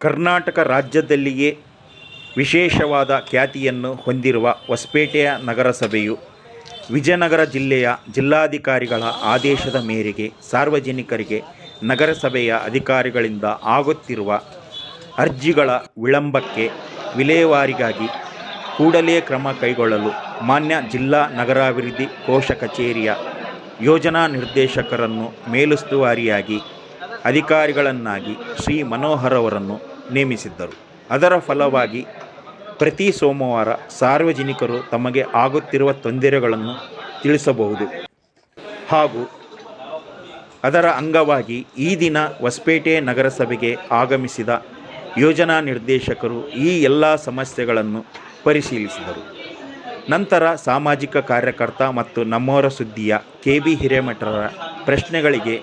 ಕರ್ನಾಟಕ ರಾಜ್ಯದಲ್ಲಿಯೇ ವಿಶೇಷವಾದ ಖ್ಯಾತಿಯನ್ನು ಹೊಂದಿರುವ ಹೊಸಪೇಟೆಯ ನಗರಸಭೆಯು ವಿಜಯನಗರ ಜಿಲ್ಲೆಯ ಜಿಲ್ಲಾಧಿಕಾರಿಗಳ ಆದೇಶದ ಮೇರೆಗೆ ಸಾರ್ವಜನಿಕರಿಗೆ ನಗರಸಭೆಯ ಅಧಿಕಾರಿಗಳಿಂದ ಆಗುತ್ತಿರುವ ಅರ್ಜಿಗಳ ವಿಳಂಬಕ್ಕೆ ವಿಲೇವಾರಿಗಾಗಿ ಕೂಡಲೇ ಕ್ರಮ ಕೈಗೊಳ್ಳಲು ಮಾನ್ಯ ಜಿಲ್ಲಾ ನಗರಾಭಿವೃದ್ಧಿ ಕೋಶ ಕಚೇರಿಯ ಯೋಜನಾ ನಿರ್ದೇಶಕರನ್ನು ಮೇಲುಸ್ತುವಾರಿಯಾಗಿ ಅಧಿಕಾರಿಗಳನ್ನಾಗಿ ಶ್ರೀ ಮನೋಹರ್ ಅವರನ್ನು ನೇಮಿಸಿದ್ದರು. ಅದರ ಫಲವಾಗಿ ಪ್ರತಿ ಸೋಮವಾರ ಸಾರ್ವಜನಿಕರು ತಮಗೆ ಆಗುತ್ತಿರುವ ತೊಂದರೆಗಳನ್ನು ತಿಳಿಸಬಹುದು. ಹಾಗೂ ಅದರ ಅಂಗವಾಗಿ ಈ ದಿನ ಹೊಸಪೇಟೆ ನಗರಸಭೆಗೆ ಆಗಮಿಸಿದ ಯೋಜನಾ ನಿರ್ದೇಶಕರು ಈ ಎಲ್ಲ ಸಮಸ್ಯೆಗಳನ್ನು ಪರಿಶೀಲಿಸಿದರು. ನಂತರ ಸಾಮಾಜಿಕ ಕಾರ್ಯಕರ್ತ ಮತ್ತು ನಮ್ಮವರ ಸುದ್ದಿಯ ಕೆ ಬಿ ಹಿರೇಮಠರ ಪ್ರಶ್ನೆಗಳಿಗೆ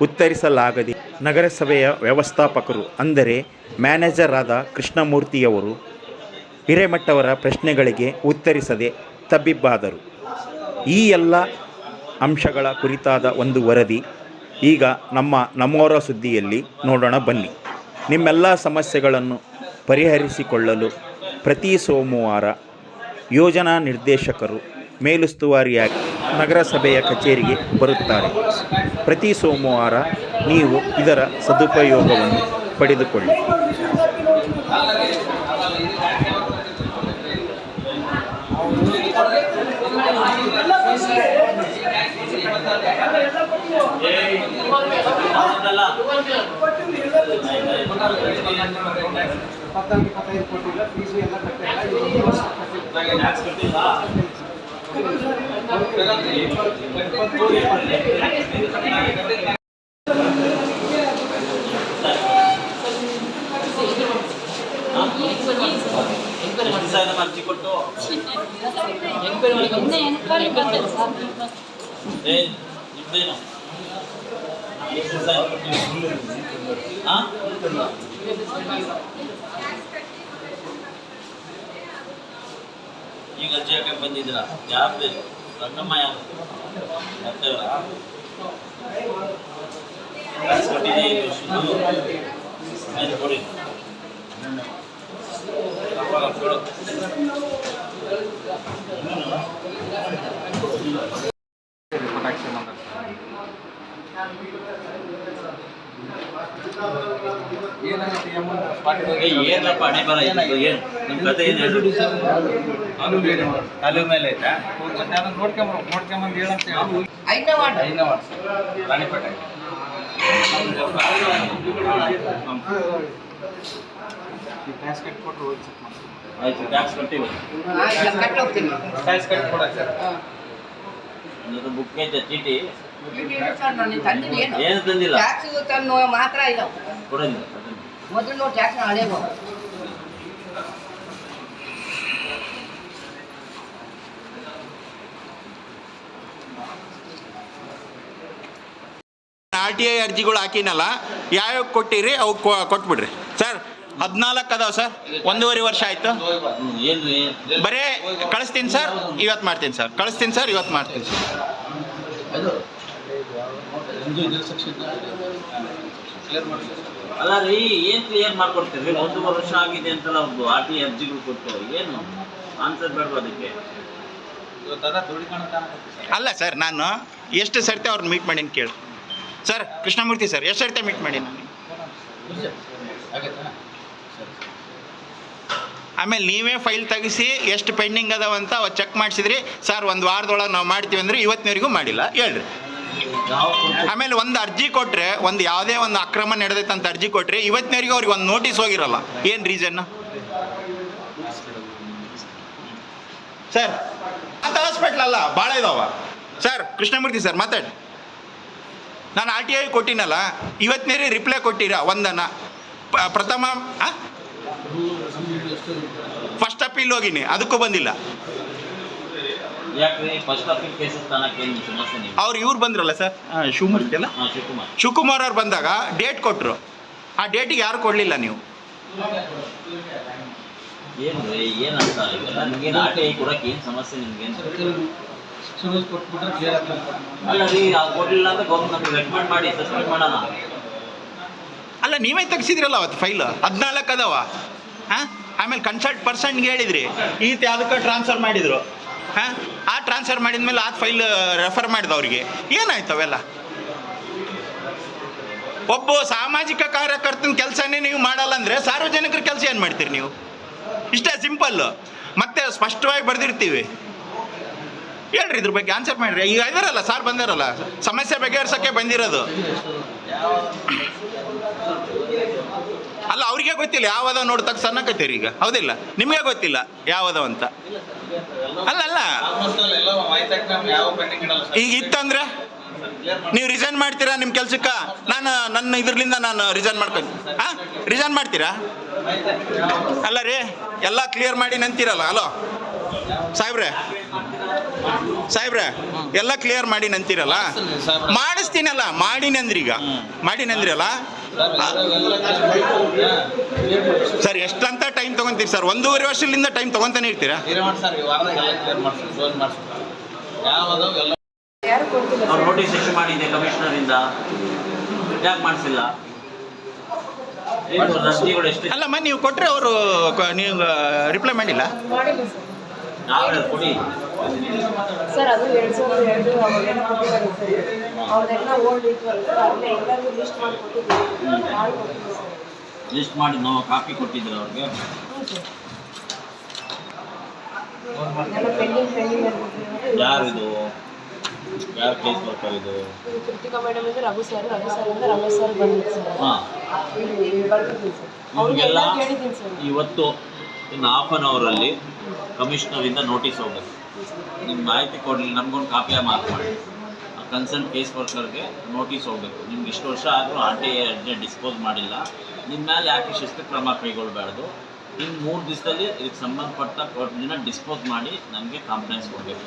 ಉತ್ತರಿಸಲಾಗದೆ ನಗರಸಭೆಯ ವ್ಯವಸ್ಥಾಪಕರು, ಅಂದರೆ ಮ್ಯಾನೇಜರ್ ಆದ ಕೃಷ್ಣಮೂರ್ತಿಯವರು, ಹಿರೇಮಠವರ ಪ್ರಶ್ನೆಗಳಿಗೆ ಉತ್ತರಿಸದೆ ತಬ್ಬಿಬ್ಬಾದರು. ಈ ಎಲ್ಲ ಅಂಶಗಳ ಕುರಿತಾದ ಒಂದು ವರದಿ ಈಗ ನಮ್ಮ ನಮ್ಮವರ ಸುದ್ದಿಯಲ್ಲಿ ನೋಡೋಣ ಬನ್ನಿ. ನಿಮ್ಮೆಲ್ಲ ಸಮಸ್ಯೆಗಳನ್ನು ಪರಿಹರಿಸಿಕೊಳ್ಳಲು ಪ್ರತಿ ಸೋಮವಾರ ಯೋಜನಾ ನಿರ್ದೇಶಕರು ಮೇಲುಸ್ತುವಾರಿಯಾಗಿ ನಗರಸಭೆಯ ಕಚೇರಿಗೆ ಬರುತ್ತಾರೆ. ಪ್ರತಿ ಸೋಮವಾರ ನೀವು ಇದರ ಸದುಪಯೋಗವನ್ನು ಪಡೆದುಕೊಳ್ಳಿ. ಇಪ್ಪತ್ತೊಂದು ಇಪ್ಪತ್ತೈದು ಕೊಟ್ಟಿಲ್ಲ ಸಿ ಎಲ್ಲ ಕಟ್ಟಿಲ್ಲ ಈಗ ಅರ್ಜಿ ಹಾಕಕ್ಕೆ ಬಂದಿದ್ದೀರ ಯಾರು ಬೇಕು ರಂಗಮ್ಮ ಯಾರು ಮತ್ತೆ ಟ್ಯಾಕ್ಸ್ ಕೊಟ್ಟಿದ್ದೀವಿ ಈ ವರ್ಷದ್ದು. ಆಯ್ತು ಕೊಡಿ ಅಪ್ಪ, ಕೊಡು. ಏನಪ್ಪ ಹಣೆ ಬರ ಏನು? ನಿಮ್ಮ ಕತೆ ಏನು ಹೇಳಿ? ಕಾಲು ಮೇಲೆ ಐತಾ ಮತ್ತೆ ಅದನ್ನ ನೋಡ್ಕೊಂಬ ನೋಡ್ಕೊಂಬಂದು ಹೇಳಂತ ಹೇಳಿ ಐದನೇ ವಾರ್ಡ್ ಐದನೇ ವಾರ್ಡ್ ರಾಣಿಪೇಟೆ. ಟ್ಯಾಕ್ಸ್ ಕಟ್ ಕೊಟ್ಟು ಹೋಗಿ ಚೆಕ್ ಮಾಡಿ ಆಯ್ತು ಟ್ಯಾಕ್ಸ್ ಕೊಟ್ಟಿವಿ ಟ್ಯಾಕ್ಸ್ ಕಟ್ ಕೊಡಕ್ಕೆ ಸರ್ ಬುಕ್ ಐತೆ ಚೀಟಿ. ಏನು ಏನು? ತಂದಿಲ್ಲ. ಟ್ಯಾಕ್ಸ್ ತನ್ನು ಮಾತ್ರ ಇಲ್ಲ. ಕೊಡಲ್ಲ ಮೊದಲು ಟ್ಯಾಕ್ಸ್ ಹಳೇವು ಆರ್ ಟಿ ಐ ಅರ್ಜಿಗಳು ಹಾಕಿನಲ್ಲ ಯಾವ ಕೊಟ್ಟಿರಿ ಅವು ಕೊಟ್ಬಿಡ್ರಿ. ಸರ್ ಹದಿನಾಲ್ಕು ಅದಾವ ಸರ್. ಒಂದೂವರೆ ವರ್ಷ ಆಯ್ತು. ಬರೇ ಕಳಿಸ್ತೀನಿ ಸರ್ ಇವತ್ತು ಮಾಡ್ತೀನಿ ಸರ್. ಕಳಿಸ್ತೀನಿ ಸರ್ ಇವತ್ತು ಮಾಡ್ತೀನಿ ಸರ್. ಅಲ್ಲ ರೀ ಏನು ಕ್ಲಿಯರ್ ಮಾಡ್ಕೊಡ್ತೀರಿ? ಒಂದು ವರ್ಷ ಆಗಿದೆ ಅಂತಲ್ಲ ಒಂದು ಆರ್ ಟಿ ಅರ್ಜಿಗಳು ಕೊಟ್ಟು. ಏನು? ಆನ್ಸರ್ ಬೇಡ ಅದಕ್ಕೆ? ಅಲ್ಲ ಸರ್ ನಾನು ಎಷ್ಟು ಸರ್ತಿ ಅವ್ರನ್ನ ಮೀಟ್ ಮಾಡೀನಿ ಕೇಳಿ. ಸರ್ ಕೃಷ್ಣಮೂರ್ತಿ ಸರ್ ಎಷ್ಟು ಸರ್ತಿ ಮೀಟ್ ಮಾಡೀನಿ ಆಮೇಲೆ ನೀವೇ ಫೈಲ್ ತೆಗಿಸಿ ಎಷ್ಟು ಪೆಂಡಿಂಗ್ ಅದಾವಂತ ಅವ ಚೆಕ್ ಮಾಡಿಸಿದ್ರಿ. ಸರ್ ಒಂದು ವಾರದೊಳಗೆ ನಾವು ಮಾಡ್ತೀವಿ ಅಂದ್ರೆ ಇವತ್ತಿನವರೆಗೂ ಮಾಡಿಲ್ಲ. ಹೇಳ್ರಿ. ಆಮೇಲೆ ಒಂದು ಅರ್ಜಿ ಕೊಟ್ಟರೆ ಒಂದು ಯಾವುದೇ ಒಂದು ಅಕ್ರಮ ನಡೆದೈತೆ ಅಂತ ಅರ್ಜಿ ಕೊಟ್ಟರೆ ಇವತ್ತಿನವರೆಗೂ ಅವ್ರಿಗೆ ಒಂದು ನೋಟಿಸ್ ಹೋಗಿರಲ್ಲ. ಏನು ರೀಸನ್ ಸರ್ ಅಂತ ಹಾಸ್ಪಿಟ್ಲ್ ಅಲ್ಲ ಭಾಳ ಇದಾವ. ಸರ್ ಕೃಷ್ಣಮೂರ್ತಿ ಸರ್ ಮಾತಾಡಿ. ನಾನು ಆರ್ ಟಿ ಐ ಕೊಟ್ಟಿನಲ್ಲ ಇವತ್ತಿನೇರಿ ರಿಪ್ಲೈ ಕೊಟ್ಟಿರ? ಒಂದನ್ನ ಪ್ರಥಮ ಫಸ್ಟ್ ಅಪೀಲ್ ಹೋಗಿನಿ, ಅದಕ್ಕೂ ಬಂದಿಲ್ಲ ಯಾಕ್ರಿ ಫಸ್ಟ್ ಅಪೀಲ್ ಕೇಸಸ್ ತನಕ ಏನು ಸಮಸ್ಯೆ ನೀವು ಅವ್ರು ಇವ್ರು ಬಂದ್ರಲ್ಲ ಸರ್? ಶಿವಮೂರ್ತಿ ಅಲ್ಲ ಶಿವಕುಮಾರ್. ಅವ್ರು ಬಂದಾಗ ಡೇಟ್ ಕೊಟ್ಟರು ಆ ಡೇಟಿಗೆ ಯಾರು ಕೊಡಲಿಲ್ಲ ನೀವು? ಅಲ್ಲ ನೀವೇ ತೆಗ್ಸಿದ್ರಲ್ಲ ಅವತ್ತು ಫೈಲ್ ಹದಿನಾಲ್ಕು ಅದಾವ. ಹಾಂ? ಆಮೇಲೆ ಕನ್ಸಲ್ಟ್ ಪರ್ಸನ್ಗೆ ಹೇಳಿದ್ರಿ. ಈತ ಅದಕ್ಕೆ ಟ್ರಾನ್ಸ್ಫರ್ ಮಾಡಿದರು. ಹಾಂ? ಆ ಟ್ರಾನ್ಸ್ಫರ್ ಮಾಡಿದ ಮೇಲೆ ಆ ಫೈಲ್ ರೆಫರ್ ಮಾಡಿದ ಅವರಿಗೆ. ಏನಾಯ್ತು ಅವೆಲ್ಲ? ಒಬ್ಬ ಸಾಮಾಜಿಕ ಕಾರ್ಯಕರ್ತನ ಕೆಲಸನೇ ನೀವು ಮಾಡಲ್ಲ ಅಂದರೆ ಸಾರ್ವಜನಿಕರ ಕೆಲಸ ಏನು ಮಾಡ್ತೀರಿ ನೀವು? ಇಷ್ಟೇ ಸಿಂಪಲ್ಲು ಮತ್ತೆ ಸ್ಪಷ್ಟವಾಗಿ ಬರೆದಿರ್ತೀವಿ. ಹೇಳ್ರಿ ಇದ್ರ ಬಗ್ಗೆ ಆನ್ಸರ್ ಮಾಡ್ರಿ. ಈಗ ಇದಾರಲ್ಲ ಸಾರ್ ಬಂದಿರಲ್ಲ. ಸಮಸ್ಯೆ ಬಗೆಹರ್ಸಕ್ಕೆ ಬಂದಿರೋದು. ಅಲ್ಲ ಅವ್ರಿಗೆ ಗೊತ್ತಿಲ್ಲ ಯಾವದ ನೋಡಿ ತಕ್ಕ ಸಣ್ಣಕತ್ತೀರಿ ಈಗ. ಹೌದಿಲ್ಲ? ನಿಮಗೆ ಗೊತ್ತಿಲ್ಲ ಯಾವದ ಅಂತ. ಅಲ್ಲ ಅಲ್ಲ. ಈಗ ಇತ್ತಂದ್ರೆ? ನೀವು ರಿಸೈನ್ ಮಾಡ್ತೀರಾ ನಿಮ್ಮ ಕೆಲ್ಸಕ್ಕ? ನಾನು ನನ್ನ ಇದ್ರಲಿಂದ ನಾನು ರಿಸೈನ್ ಮಾಡ್ಕೊಂಡು ಹಾಂ? ರಿಸೈನ್ ಮಾಡ್ತೀರಾ? ಅಲ್ಲ ರೀ ಎಲ್ಲ ಕ್ಲಿಯರ್ ಮಾಡಿ ನಂತೀರಲ್ಲ ಹಲೋ ಸಾಹೇಬ್ರೆ ಸಾಹೇಬ್ರೆ ಎಲ್ಲ ಕ್ಲಿಯರ್ ಮಾಡಿ ನಂತೀರಲ್ಲ? ಮಾಡಿಸ್ತೀನಲ್ಲ ಮಾಡಿನಂದ್ರೀಗ ಮಾಡಿನಂದ್ರಲ್ಲ ಸರ್ ಎಷ್ಟಂತ ಟೈಮ್ ತಗೊಂತೀರಿ ಸರ್? ಒಂದೂವರೆ ವರ್ಷದಿಂದ ಟೈಮ್ ತಗೊಂತಾನೆ ಇರ್ತೀರಾ? ಅವ್ರು ನೋಟಿಸ್ ಇಶ್ಯೂ ಯಾಕೆ ಮಾಡಿಸಿಲ್ಲ? ಅರ್ಜಿಗಳು ಅಲ್ಲಮ್ಮ ನೀವು ಕೊಟ್ಟರೆ ಅವರು ನೀವು ರಿಪ್ಲೈ ಮಾಡಿಲ್ಲ? ಮಾಡಿಲ್ಲ ಕೊಡಿ. ಸರ್ ಅದು ಎರಡು ಸಾವಿರದ ಎರಡು ಅವಾಗೆಲ್ಲ ಕೊಟ್ಟಿದ್ದಾರೆ ಓಲ್ಡ್ ಸರ್ ಎಲ್ಲರಿಗೂ ಲಿಸ್ಟ್ ಮಾಡಿ ಕೊಟ್ಟಿದ್ದೀವಿ. ನಾಳೆ ಕೊಟ್ಟಿದ್ದೀವಿ ಸರ್. ಲಿಸ್ಟ್ ಮಾಡಿ ನಾವು ಕಾಪಿ ಕೊಟ್ಟಿದ್ರು ಅವ್ರಿಗೆ? ಹ್ಞೂ ಎಲ್ಲ ಪೆಂಡಿಂಗ್ ಪೆಂಡಿಂಗ್ ಯಾರು ಇದು ಯಾರು ಕೇಸ್ ಬರ್ತಾರೆ ಇದು? ಇದು ಕೃತಿಕಾ ಮೇಡಮ್ ಅಂದ್ರೆ ರಘು ಸರ್ ರಘು ಸರ್ ಅಂದ್ರೆ ರಮೇಶ್ ಸರ್ ಸರ್. ಹಾಂ. ಇಲ್ಲಿ ಬರ್ತಿದ್ದೀನಿ ಸರ್. ಅವ್ರಿಗೆಲ್ಲ ಸರ್. ಇವತ್ತು ಇನ್ನು ಹಾಫ್ ಅನ್ ಅವರಲ್ಲಿ ಕಮಿಷನರಿಂದ ನೋಟಿಸ್ ಹೋಗುತ್ತೆ ನಿಮ್ಮ ಮಾಹಿತಿ ಕೊಡಲಿ, ನಮಗೊಂದು ಕಾಪಿಯ ಮಾರ್ಕ್ ಮಾಡಿ. ಕನ್ಸರ್ನ್ ಕೇಸ್ ವರ್ಕರ್ಗೆ ನೋಟಿಸ್ ಹೋಗಬೇಕು. ನಿಮ್ಗೆ ಇಷ್ಟು ವರ್ಷ ಆದರೂ R T I urgent dispose ಮಾಡಿಲ್ಲ. ನಿಮ್ಮ ಮೇಲೆ ಯಾಕೆ ಶಿಸ್ತು ಕ್ರಮ ಕೈಗೊಳ್ಳಬಾರ್ದು ಇನ್ನು ಮೂರು ದಿವಸದಲ್ಲಿ ಇದಕ್ಕೆ ಸಂಬಂಧಪಟ್ಟ ಕೋರ್ಟ್ನಿಂದ ಡಿಸ್ಪೋಸ್ ಮಾಡಿ ನಮಗೆ ಕಾಂಪ್ಲೆನ್ಸ್ ಕೊಡಬೇಕು.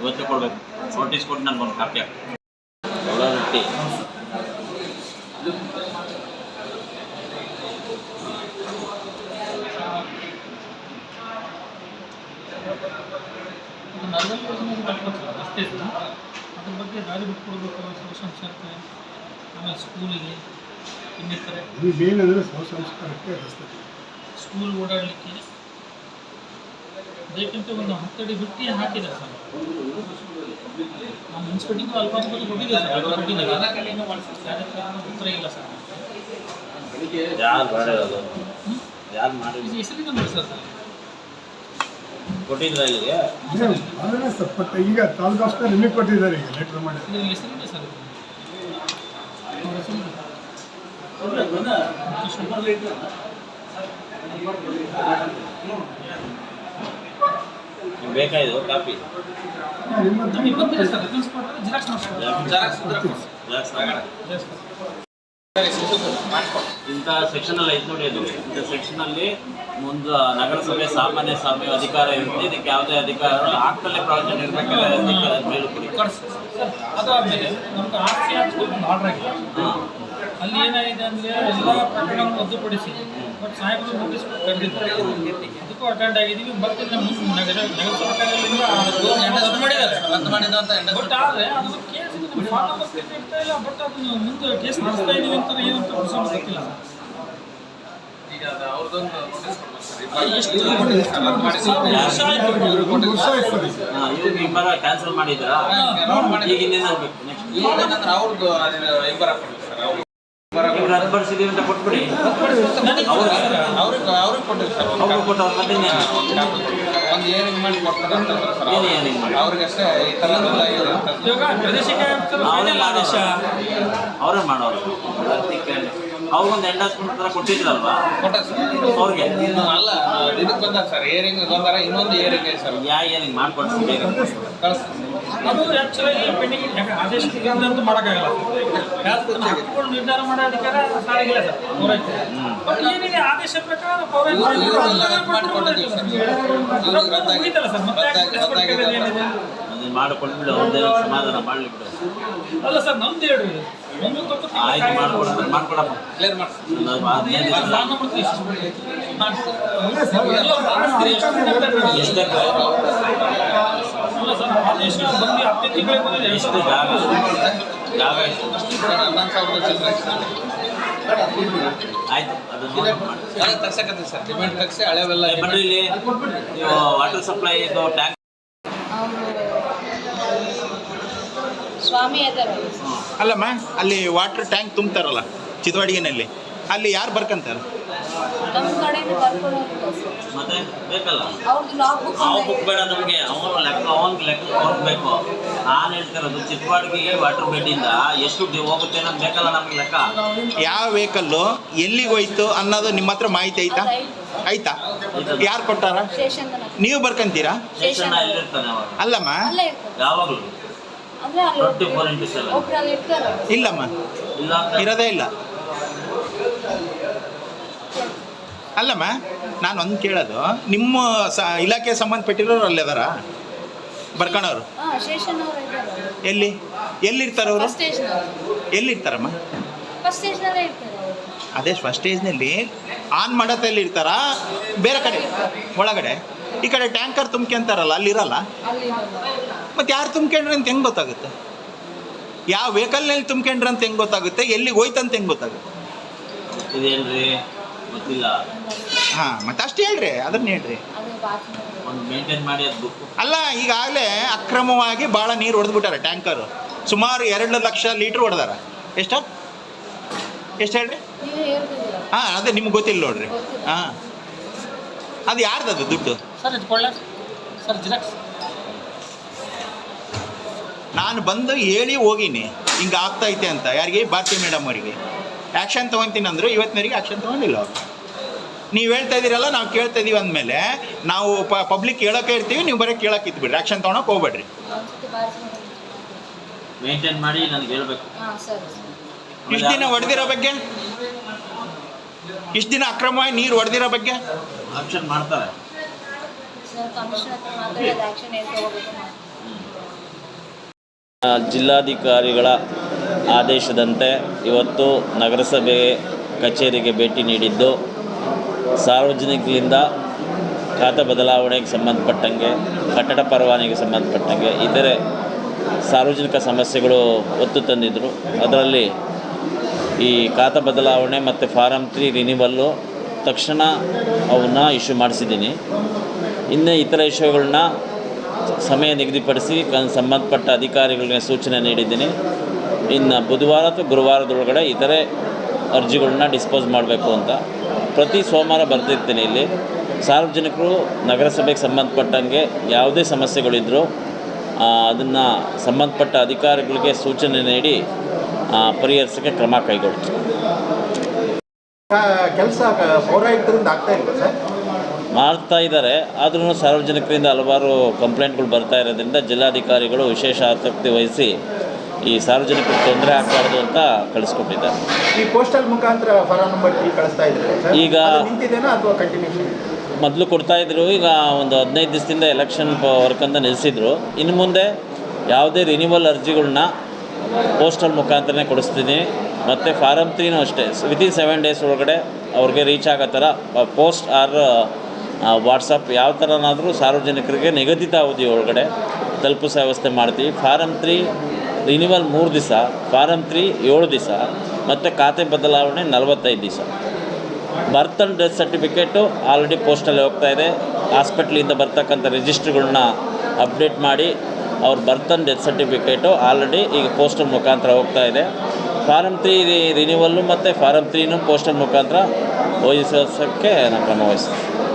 ಇವತ್ತು ಕೊಡಬೇಕು. ನೋಟಿಸ್ ಕೊಟ್ಟು ನನಗೊಂದು ಕಾಪಿ ಹಾಕಿ ರಸ್ತೆ ಇದೆ ಅದ್ರ ಬಗ್ಗೆ ದಾರಿ ಬಿಟ್ಕೊಡ್ಬೇಕು ಸಂಸ್ಥೆ ಆಮೇಲೆ ಸ್ಕೂಲಿಗೆ ಇನ್ನಿತರೆ. ಏನಂದರೆ ಸಂಸ್ಕಾರಕ್ಕೆ ರಸ್ತೆ. ಸ್ಕೂಲ್ ಓಡಾಡಲಿಕ್ಕೆ. ಬೇಕಂತ ಒಂದು ಹತ್ತಡಿ ಬಿಟ್ಟು ಹಾಕಿದೆ ಸರ್. ನಮ್ಮ ಮುನ್ಸಿಪಾಲ್ಟಿಗೂ ಅಲ್ಪ ಕೊಟ್ಟಿದೆ ಸರ್ ಉತ್ತರ ಇಲ್ಲ ಸರ್. ಯಾರು ಮಾಡಿರೋದು? ಯಾರು ಮಾಡಿ ಹೆಸರಿಂದ ಮಾಡಿಸ್ತಾರೆ ಸರ್. ಕೊಟ್ಟಿದ್ರ ಇಲ್ಲಿಗೆ? ಅದನ್ನೇ ಸರ್ ಬಟ್ ಈಗ ತಾಲೂಕು ಆಫೀಸರ್ ನಿಮಗೆ ಕೊಟ್ಟಿದ್ದಾರೆ ಈಗ ಲೆಟ್ರ್ ಮಾಡಿ. ಹೆಸರಿಂದ ಸರ್. ಬೇಕಾ ಇದು ಕಾಪಿ? ನಿಮ್ಮ ನಮಗೆ ಜೆರಾಕ್ಸ್ ಜೆರಾಕ್ಸ್ ಕೊಟ್ಟರೆ ಜಿರಾಕ್ಸ್ ಮಾಡಿಸ್ತಾರೆ ಇಂಥ ಸೆಕ್ಷನಲ್ಲಿ ಐದು ಐತೆ ನೋಡಿ ಅದು. ಇಂಥ ಸೆಕ್ಷನ್ ಅಲ್ಲಿ ಮುಂದೆ ನಗರಸಭೆ ಸಾಮಾನ್ಯ ಸಭೆ ಅಧಿಕಾರ ಇರುತ್ತೆ. ಇದಕ್ಕೆ ಯಾವುದೇ ಅಧಿಕಾರ ಆಗ್ತಲೇ ಪ್ರಾಜೆಕ್ಟ್ ಇರಬೇಕಲ್ಲ ಅಧಿಕಾರ ಒಂದು ಆರ್ಡರ್ ಆಗಿದೆ. ಅಲ್ಲಿ ಏನಾಗಿದೆ ಅಂದರೆ ಎಲ್ಲ ಪ್ರಕರಣವನ್ನು ರದ್ದುಪಡಿಸಿ. ಬಟ್ ಸಾಹೇಬರು ನೋಟಿಸ್ ಕರೆದಿದ್ದಾರೆ ಅದಕ್ಕೂ ಅಟೆಂಡ್ ಆಗಿದ್ದೀವಿ. ಮತ್ತೆ ನಮ್ಮ ನಗರ ನಗರ ಸರ್ಕಾರದಿಂದ ರದ್ದು ಮಾಡಿದ್ದಾರೆ. ಬಟ್ ಆದರೆ ಅದು ಇಬ್ಬರ ಕ್ಯಾನ್ಸಲ್ ಮಾಡಿದ್ರಾ? ಈಗ ಇನ್ನೇನಾಗಬೇಕು ನೆಕ್ಸ್ಟ್ ಇವ್ರು ರದ್ದು ಪಡಿಸಿದೀವಿ ಅಂತ ಕೊಟ್ಬಿಡಿ. ಅವ್ರಿಗೆ ಅವ್ರಿಗೆ ಅವ್ರಿಗೆ ಕೊಟ್ಟವ್ರು ಮತ್ತೆ ಇನ್ನೇನು? ಏನು ಏನು ಹಿಂಗ್ ಮಾಡಿ? ಇವಾಗ ಪ್ರದೇಶಕ್ಕೆ ಫೈನಲ್ ಆದೇಶ. ಅವರೇ ಮಾಡೋರು. ಅವ್ರಿಗೊಂದು ಎಂಡಾಸ್ಮೆಂಟ್ ಥರ ಕೊಟ್ಟಿದ್ರಲ್ವಾ? ಅವ್ರಿಗೆ. ಅಲ್ಲ ಇದಕ್ಕೆ ಬಂದಾಗ ಸರ್ ಏರಿಂಗ್ ಬಂದಾರ ಇನ್ನೊಂದು ಏರಿಂಗ್ ಐತೆ ಸರ್. ಯಾ ಏನು ಮಾಡ್ಕೊಡ್ತೀನಿ ಕಳಿಸ್ತೀನಿ. ಅದು ಆಕ್ಚುಲಿ ಪೆಂಡಿಂಗ್ ಆದೇಶ ಅಂತ ಮಾಡೋಕ್ಕಾಗಲ್ಲ. ನಿರ್ಧಾರ ಮಾಡೋ ಅಧಿಕಾರ ಸಾರಿಗಿಲ್ಲ ಸರ್. ಏನಿದೆ? ಆದೇಶ ಪ್ರಕಾರ ಮಾಡಿಕೊಟ್ಬಿಡು ಅವ್ರದ್ದೇನೋ ಸಮಾಧಾನ ಮಾಡಲಿ ಬಿಡು. ಅಲ್ಲ ಸರ್ ನಮ್ದು ಹೇಳ್ರಿ ಆಯ್ತು ಮಾಡ್ಕೊಡ್ತಾರೆ ಮಾಡ್ಕೊಡಪ್ಪ. ಕ್ಲಿಯರ್ ಮಾಡ್ತೀನಿ ಒಂದು ಹದಿನೈದು ದಿವಸ. ಫಾರ್ಮ್ ನಂಬರ್ ತಿಳಿಸಿ. ಎಲ್ಲ ಮಾಡಿಸ್ತೀರಿ, ಎಷ್ಟು ದಿನ ಬೇಕಾದ್ರೆ? ಎಷ್ಟೇ ಅಲ್ಲ ಸರ್ ಆದೇಶ ಬಂದು ಹತ್ತು ತಿಂಗಳಿಗೆ ಬಂದಿದೆ. ಎಷ್ಟು ಜಾಗ? ಜಾಗ ಎಷ್ಟು? ಆಯ್ತು ಅದನ್ನ ತಗ್ಸಕತ್ತೀವಿ ಸರ್. ಡಿಮ್ಯಾಂಡ್ ತಗ್ಸಿ ಹಳೆವೆಲ್ಲ ಏ, ಇಲ್ಲಿ. ನೀವು ವಾಟರ್ ಸಪ್ಲೈ ಇದು ಟ್ಯಾಂಕ್ ಸ್ವಾಮಿ ಅದಾರ. ಅಲ್ಲಮ್ಮ ಅಲ್ಲಿ ವಾಟರ್ ಟ್ಯಾಂಕ್ ತುಂಬ್ತಾರಲ್ಲ ಚಿತ್ವಾಡಿಗೆನಲ್ಲಿ. ಅಲ್ಲಿ ಯಾರು ಬರ್ಕಂತಾರೆ? ನಮ್ಮ ಕಡೆಯಿಂದ ಬರ್ಕೊಂಡು ಹೋಗ್ಬೋದು ಮತ್ತೆ ಬೇಕಲ್ಲ? ಅವ್ರದ್ದು ಲಾಗ್ ಬುಕ್ ಅವ ಬುಕ್ ಬೇಡ ನಮಗೆ ಅವನು ಲೆಕ್ಕ ಅವನ್ ಲೆಕ್ಕ ಅವ್ರಿಗೆ ನಾನು ಹೇಳ್ತಿರೋದು ಚಿಕ್ಕವಾಡಿಗೆ ವಾಟರ್ ಬೆಡ್ಡಿಂದ ಎಷ್ಟು ಡಿ- ಹೋಗುತ್ತೆ ಅನ್ನೋದು ಬೇಕಲ್ಲ ನಮ್ಗೆ ಲೆಕ್ಕ? ಯಾವ ವೆಹಿಕಲ್ಲು ಎಲ್ಲಿಗೆ ಹೋಯ್ತು ಅನ್ನೋದು ನಿಮ್ಮ ಹತ್ರ ಮಾಹಿತಿ ಐತಾ ಆಯ್ತಾ? ಯಾರು ಕೊಟ್ಟಾರ? ನೀವು ಬರ್ಕಂತೀರಾ? ಸ್ಟೇಷನ್ ಎಲ್ಲಿರ್ತಾನೆ ಅವಾಗ? ಅಲ್ಲಮ್ಮ. ಅಲ್ಲೇ ಇರ್ತಾರೆ ಯಾವಾಗಲೂ? ಅಂದ್ರೆ ಅಲ್ಲಿ ಟ್ವೆಂಟಿ ಫೋರ್ ಇಂಟು ಸೆವೆನ್ ಒಬ್ರು ಅಲ್ಲಿ ಇರ್ತಾರೆ ಇಲ್ಲಮ್ಮ. ಇಲ್ಲ ಅಂತ ಇರೋದೇ ಇಲ್ಲ. ಅಲ್ಲಮ್ಮ ನಾನು ಒಂದು ಕೇಳೋದು. ನಿಮ್ಮ ಸ ಇಲಾಖೆ ಸಂಬಂಧಪಟ್ಟಿರೋರು ಅಲ್ಲಿ ಅದಾರ? ಬರ್ಕಣವ್ರು. ಎಲ್ಲಿ? ಎಲ್ಲಿರ್ತಾರೆ ಅವರು? ಫಸ್ಟ್ ಸ್ಟೇಷನ್ ಎಲ್ಲಿರ್ತಾರಮ್ಮ? ಇರ್ತಾರೆ ಅದೇ ಫಸ್ಟ್ ಸ್ಟೇಜ್ನಲ್ಲಿ ಆನ್ ಮಾಡೋತಲ್ಲಿ ಇರ್ತಾರ ಬೇರೆ ಕಡೆ ಒಳಗಡೆ. ಈ ಕಡೆ ಟ್ಯಾಂಕರ್ ತುಂಬ್ಕೊಂತಾರಲ್ಲ ಅಲ್ಲಿರಲ್ಲ ಅಲ್ಲಿ ಮತ್ತು ಯಾರು ತುಂಬ್ಕೊಂಡ್ರೆ ಅಂತ ಹೆಂಗೆ ಗೊತ್ತಾಗುತ್ತೆ? ಯಾವ ವೆಹಿಕಲ್ನಲ್ಲಿ ತುಂಬ್ಕೊಂಡ್ರೆ ಅಂತ ಹೆಂಗೆ ಗೊತ್ತಾಗುತ್ತೆ? ಎಲ್ಲಿಗೆ ಹೋಯ್ತಂತ ಹೆಂಗೆ ಗೊತ್ತಾಗುತ್ತೆ? ಇದೇನ್ರಿ? ಹಾಂ ಮತ್ತೆ ಅಷ್ಟು ಹೇಳ್ರಿ ಅದನ್ನ ಹೇಳ್ರಿ. ಒಂದು ಮೇಂಟೈನ್ ಮಾಡಿ ಅಲ್ಲ ಈಗಾಗಲೇ ಅಕ್ರಮವಾಗಿ ಭಾಳ ನೀರು ಹೊಡೆದ್ಬಿಟ್ಟಾರೆ ಟ್ಯಾಂಕರ್. ಸುಮಾರು ಎರಡು ಲಕ್ಷ ಲೀಟ್ರ್ ಹೊಡೆದಾರ. ಎಷ್ಟು? ಎಷ್ಟು ಹೇಳ್ರಿ? ಹಾ ಅದೇ ನಿಮ್ಗೆ ಗೊತ್ತಿಲ್ಲ ನೋಡ್ರಿ. ಹಾಂ. ಅದು ಯಾರ್ದದು ದುಡ್ಡು? ಸರ್ ಇದು ಸರ್ ಜಿರಾಕ್ಸ್. ನಾನು ಬಂದು ಹೇಳಿ ಹೋಗೀನಿ ಹಿಂಗೆ ಆಗ್ತೈತೆ ಅಂತ ಯಾರಿಗೆ ಭಾರತಿ ಮೇಡಮ್ ಅವರಿಗೆ ಆ್ಯಕ್ಷನ್ ತೊಗೊತೀನಿ ಅಂದರು ಇವತ್ತಿನವರೆಗೆ ಆ್ಯಕ್ಷನ್ ತೊಗೊಂಡಿಲ್ಲ ಅವರು. ನೀವು ಹೇಳ್ತಾ ಇದ್ದೀರಲ್ಲ ನಾವು ಕೇಳ್ತಾ ಇದೀವಿ ಅಂದಮೇಲೆ ನಾವು ಪ ಪಬ್ಲಿಕ್ ಕೇಳೋಕೆ ಇರ್ತೀವಿ ನೀವು ಬರೀ ಕೇಳೋಕೆ ಇದ್ಬಿಡ್ರಿ. ಆ್ಯಕ್ಷನ್ ತೊಗೊಳಕ್ಕೆ ಹೋಗ್ಬೇಡ್ರಿ. ಮೇಂಟೈನ್ ಮಾಡಿ ನನಗೆ ಹೇಳಬೇಕು. ಹಾಂ ಸರ್. ಇಷ್ಟು ದಿನ ಹೊಡೆದಿರೋ ಬಗ್ಗೆ? ಇಷ್ಟು ದಿನ ಅಕ್ರಮವಾಗಿ ನೀರು ಹೊಡೆದಿರೋ ಬಗ್ಗೆ? ಆಕ್ಷನ್ ಮಾಡ್ತಾರೆ. ಜಿಲ್ಲಾಧಿಕಾರಿಗಳ ಆದೇಶದಂತೆ ಇವತ್ತು ನಗರಸಭೆ ಕಚೇರಿಗೆ ಭೇಟಿ ನೀಡಿದ್ದು ಸಾರ್ವಜನಿಕರಿಂದ ಖಾತೆ ಬದಲಾವಣೆಗೆ ಸಂಬಂಧಪಟ್ಟಂಗೆ, ಕಟ್ಟಡ ಪರವಾನಿಗೆ ಸಂಬಂಧಪಟ್ಟಂಗೆ ಇತರೆ ಸಾರ್ವಜನಿಕ ಸಮಸ್ಯೆಗಳು ಒತ್ತು ತಂದಿದ್ದರು ಅದರಲ್ಲಿ ಈ ಖಾತೆ ಬದಲಾವಣೆ ಮತ್ತು ಫಾರಂ ತ್ರೀ ರಿನಿವಲ್ಲು ತಕ್ಷಣ ಅವನ್ನ ಇಶ್ಯೂ ಮಾಡಿಸಿದ್ದೀನಿ. ಇನ್ನು ಇತರ ವಿಷಯಗಳನ್ನ ಸಮಯ ನಿಗದಿಪಡಿಸಿ ಸಂಬಂಧಪಟ್ಟ ಅಧಿಕಾರಿಗಳಿಗೆ ಸೂಚನೆ ನೀಡಿದ್ದೀನಿ. ಇನ್ನು ಬುಧವಾರ ಅಥವಾ ಗುರುವಾರದೊಳಗಡೆ ಇತರೆ ಅರ್ಜಿಗಳನ್ನ ಡಿಸ್ಪೋಸ್ ಮಾಡಬೇಕು ಅಂತ ಪ್ರತಿ ಸೋಮವಾರ ಬರ್ತಿರ್ತೀನಿ ಇಲ್ಲಿ. ಸಾರ್ವಜನಿಕರು ನಗರಸಭೆಗೆ ಸಂಬಂಧಪಟ್ಟಂಗೆ ಯಾವುದೇ ಸಮಸ್ಯೆಗಳಿದ್ದರೂ ಅದನ್ನು ಸಂಬಂಧಪಟ್ಟ ಅಧಿಕಾರಿಗಳಿಗೆ ಸೂಚನೆ ನೀಡಿ ಪರಿಹರಿಸೋಕ್ಕೆ ಕ್ರಮ ಕೈಗೊಳ್ತೀನಿ. ಕೆಲಸ ಮಾಡ್ತಾ ಇದ್ದಾರೆ. ಆದ್ರೂ ಸಾರ್ವಜನಿಕರಿಂದ ಹಲವಾರು ಕಂಪ್ಲೇಂಟ್ಗಳು ಬರ್ತಾ ಇರೋದ್ರಿಂದ ಜಿಲ್ಲಾಧಿಕಾರಿಗಳು ವಿಶೇಷ ಆಸಕ್ತಿ ವಹಿಸಿ ಈ ಸಾರ್ವಜನಿಕರಿಗೆ ತೊಂದರೆ ಆಗಬಾರ್ದು ಅಂತ ಕಳಿಸ್ಕೊಟ್ಟಿದ್ದಾರೆ. ಈ ಪೋಸ್ಟಲ್ ಮುಖಾಂತರ ಫಾರಂ ನಂಬರ್ ತ್ರೀ ಕಳಿಸ್ತಾ ಇದ್ದಾರೆ ಈಗ- ಅದು ನಿಂತಿದೆನಾ ಅಥವಾ ಕಂಟಿನ್ಯೂಷನ್ ಮೊದಲು ಕೊಡ್ತಾ ಇದ್ರು ಈಗ ಒಂದು ಹದಿನೈದು ದಿವಸದಿಂದ ಎಲೆಕ್ಷನ್ ವರ್ಕ್ ಅಂತ ನಿಲ್ಲಿಸಿದ್ರು ಇನ್ನು ಮುಂದೆ ಯಾವುದೇ ರಿನಿವಲ್ ಅರ್ಜಿಗಳನ್ನ ಪೋಸ್ಟಲ್ ಮುಖಾಂತರನೇ ಕೊಡಿಸ್ತೀನಿ. ಮತ್ತು ಫಾರಮ್ ತ್ರೀನೂ ಅಷ್ಟೇ ವಿತಿನ್ ಸೆವೆನ್ ಡೇಸ್ ಒಳಗಡೆ ಅವ್ರಿಗೆ ರೀಚ್ ಆಗೋ ಥರ ಪೋಸ್ಟ್ ಆರ್ ವಾಟ್ಸಪ್ ಯಾವ ಥರನಾದರೂ ಸಾರ್ವಜನಿಕರಿಗೆ ನಿಗದಿತ ಅವಧಿ ಒಳಗಡೆ ತಲುಪಿಸೋ ವ್ಯವಸ್ಥೆ ಮಾಡ್ತೀವಿ. ಫಾರಮ್ ತ್ರೀ ರಿನಿವಲ್ ಮೂರು ದಿವಸ ಫಾರಮ್ ತ್ರೀ ಏಳು ದಿವಸ, ಮತ್ತು ಖಾತೆ ಬದಲಾವಣೆ ನಲವತ್ತೈದು ದಿವಸ. Birth and death certificate already ಪೋಸ್ಟಲ್ಲಿ ಹೋಗ್ತಾ ಇದೆ. ಹಾಸ್ಪಿಟ್ಲಿಂದ ಬರ್ತಕ್ಕಂಥ ರಿಜಿಸ್ಟ್ರ್ಗಳನ್ನ ಅಪ್ಡೇಟ್ ಮಾಡಿ ಅವ್ರ birth and death certificate already ಈಗ ಪೋಸ್ಟಲ್ ಮುಖಾಂತರ ಹೋಗ್ತಾ ಇದೆ. ಫಾರಮ್ ತ್ರೀ ರಿನಿವಲ್ಲು ಮತ್ತು ಫಾರಮ್ ತ್ರೀನೂ ಪೋಸ್ಟಲ್ ಮುಖಾಂತರ ವಹಿಸೋಕ್ಕೆ ನಾನು ಕ್ರಮ ವಹಿಸ್ತೀನಿ